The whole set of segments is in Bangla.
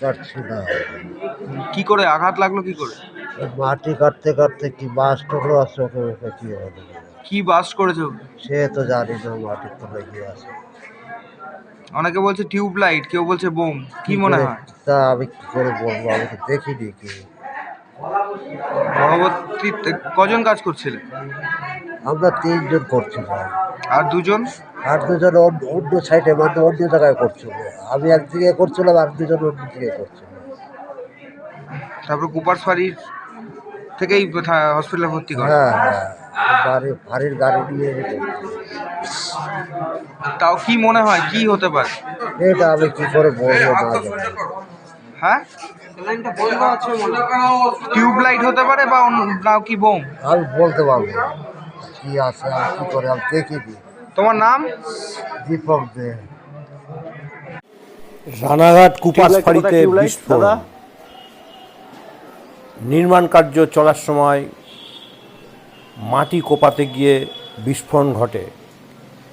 কাটছি না। কি করে আঘাত লাগল কি করে? মাটি কাটতে কাটতে কি বাস টুকরো আছে চোখে মুখে কি হলো কি বাস করেছে সে তো জানি না মাটির তলে কি আছে। অনেকে বলছে টিউব লাইট কেউ বলছে বোম কি মনে হয়? তা আমি কি করে বলব? আমি তো দেখিনি কি। পরবর্তীতে কজন কাজ করছিলেন? আমরা তিনজন করছিলাম। আর দুজন? আর দুজন অন্য অন্য সাইডে মানে অন্য জায়গায় করছিল। আমি একদিকে করছিলাম আর দুজন অন্য দিকে করছিল। তারপর কুপার ফাঁড়ির থেকেই হসপিটালে ভর্তি করে? হ্যাঁ হ্যাঁ। বাড়ি বাড়ির গাড়ি নিয়ে তাও কি মনে হয় কি হতে পারে? এটা আমি কি করে বলব না হ্যাঁ? টিউব লাইট হতে পারে বা অন্য না কি বোম? আমি বলতে পারব। কি আছে আর কি করে আমি দেখিনি তোমার নাম? দীপক দে। রানাঘাট কুপাসফাড়িতে বিস্ফোরণ। নির্মাণ কার্য চলার সময় মাটি কোপাতে গিয়ে বিস্ফোরণ ঘটে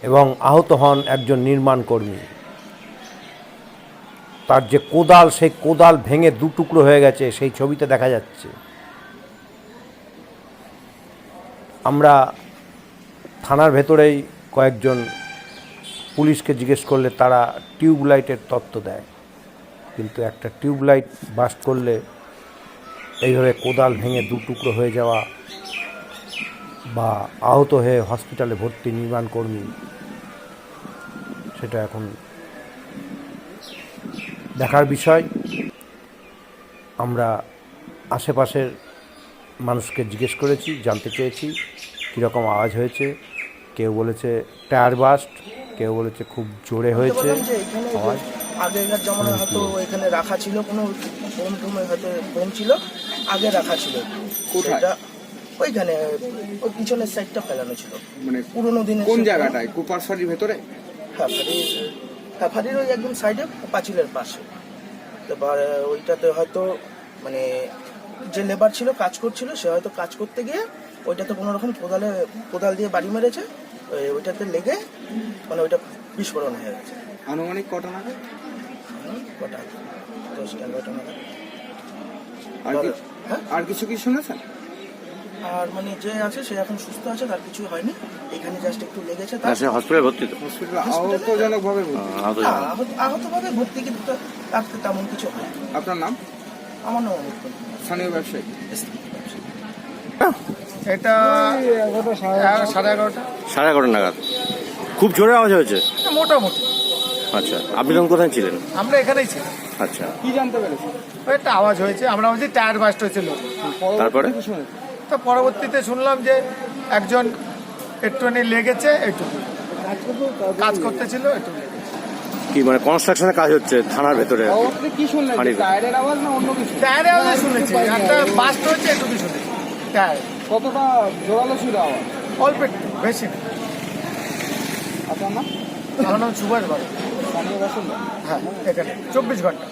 এবং আহত হন একজন নির্মাণ কর্মী। তার যে কোদাল সেই কোদাল ভেঙে দু টুকরো হয়ে গেছে সেই ছবিতে দেখা যাচ্ছে। আমরা থানার ভেতরেই কয়েকজন পুলিশকে জিজ্ঞেস করলে তারা টিউব লাইটের তত্ত্ব দেয়। কিন্তু একটা টিউব লাইট বাস্ট করলে এইভাবে কোদাল ভেঙে দু টুকরো হয়ে যাওয়া বা আহত হয়ে হসপিটালে ভর্তি নির্মাণ কর্মী, সেটা এখন দেখার বিষয়। আমরা আশেপাশের মানুষকে জিজ্ঞেস করেছি, জানতে চেয়েছি, কীরকম আওয়াজ হয়েছে কেউ বলেছে টায়ার বাস্ট কেউ বলেছে খুব জোরে হয়েছে। আওয়াজ। আগেকার জমানায় হয়তো এখানে রাখা ছিল কোনো বোম টুমে হয়তো বোম ছিল আগে রাখা ছিল। কোথায়? ওইখানে ওই পিছনের সাইডটা ফেলানো ছিল। মানে পুরোনো দিনের কোন জায়গাটায়? কুপার ফাঁড়ির ভেতরে? হ্যাঁ ফাঁড়ির হ্যাঁ ফাঁড়ির ওই একদম সাইডে পাঁচিলের পাশে। এবার ওইটাতে হয়তো মানে যে লেবার ছিল কাজ করছিল সে হয়তো কাজ করতে গিয়ে ওইটাতে কোনো রকম কোদালে কোদাল দিয়ে বাড়ি মেরেছে। ওইটাতে লেগে মানে ওইটা বিস্ফোরণ হয়ে গেছে। আনুমানিক কটা নাগাদ? কটা? দশটা এগারোটা নাগাদ। আর কি- হ্যাঁ? আর কিছু কি শুনেছেন? আর মানে যে আছে সে এখন সুস্থ আছে তার কিছু হয়নি। এখানে জাস্ট একটু লেগেছে তার সে হসপিটালে ভর্তি তো। হসপিটালে আহতজনক ভাবে আহত হ্যাঁ, আহত- আহতভাবে ভর্তি কিন্তু তা- তার তো তেমন কিছু হয় আপনার নাম? আমার নাম অমিত কুমার। স্থানীয় ব্যবসায়ী। এটা সাড়ে এগারোটা। সাড়ে এগারোটা নাগাদ। খুব জোরে আওয়াজ হয়েছে? মোটামুটি। আচ্ছা আপনি তখন কোথায় ছিলেন? আমরা এখানেই ছিলাম। আচ্ছা। কি জানতে পেরেছেন? একটা আওয়াজ হয়েছে আমরা বলছি টায়ার বাস্ট হয়েছিল তারপরে? তো পরবর্তীতে শুনলাম যে একজন একটুখানি লেগেছে একটু কাজ করতেছিল একটু লেগেছে। কি মানে কনস্ট্রাকশনের কাজ হচ্ছে থানার ভেতরে? আপনি কি শুনলেন? টায়ারের আওয়াজ না অন্য কিছু? টায়ারে আওয়াজ শুনেছি একটা বাস্ট হয়েছে এটুকু শুনেছি টায়ার। কতটা জোরালো ছিল আওয়াজ? অল্প একটু বেশি না। আপনার নাম? আমার নাম সুভাষ বাবু। স্থানীয় বাসিন্দা হ্যাঁ এখানে। চব্বিশ ঘণ্টা।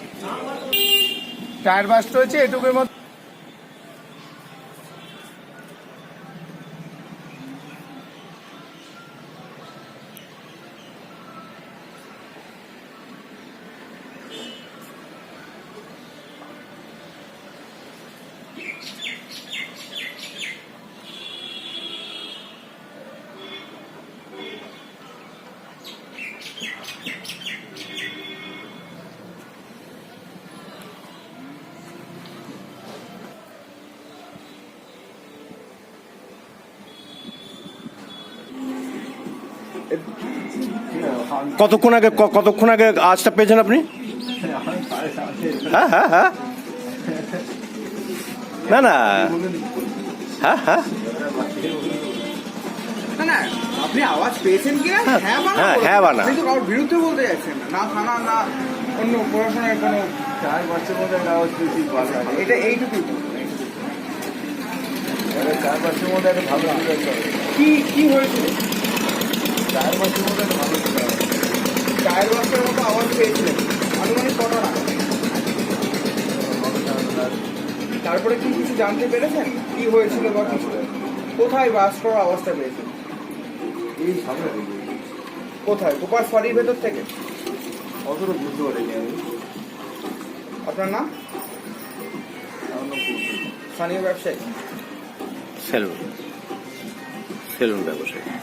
টায়ার বাস্ট হয়েছে এটুকুর মধ্যে কতক্ষণ আগে ক- কতক্ষণ আগে আওয়াজটা পেয়েছেন আপনি? হ্যাঁ হ্যাঁ হ্যাঁ। না না। হ্যাঁ হ্যাঁ। আপনি আওয়াজ পেয়েছেন কি না হ্যাঁ হ্যাঁ। হ্যাঁ বা না। কিন্তু কারোর বিরুদ্ধে বলতে যাচ্ছেন না। থানা না অন্য কোনো চার বছর মধ্যে একটা আওয়াজ পেয়েছি এটা এইটুকুই তো। এবার চার বছর মধ্যে একটা ভালো কি কি হয়েছিল চার বছর মধ্যে একটা ভালো টায়ার বাস্টের মতো আওয়াজ পেয়েছিলেন। আনুমানিক কটা না। তারপরে কি কিছু জানতে পেরেছেন? কি হয়েছিল বা কিছু? কোথায় বাস করার অবস্থা পেয়েছেন? এই সামনে কোথায়? গোপাল ফাঁড়ির ভেতর থেকে? অতটা বুঝতে পারিনি আমি। আপনার নাম? স্থানীয় ব্যবসায়ী? সেলুন। সেলুন ব্যবসায়ী।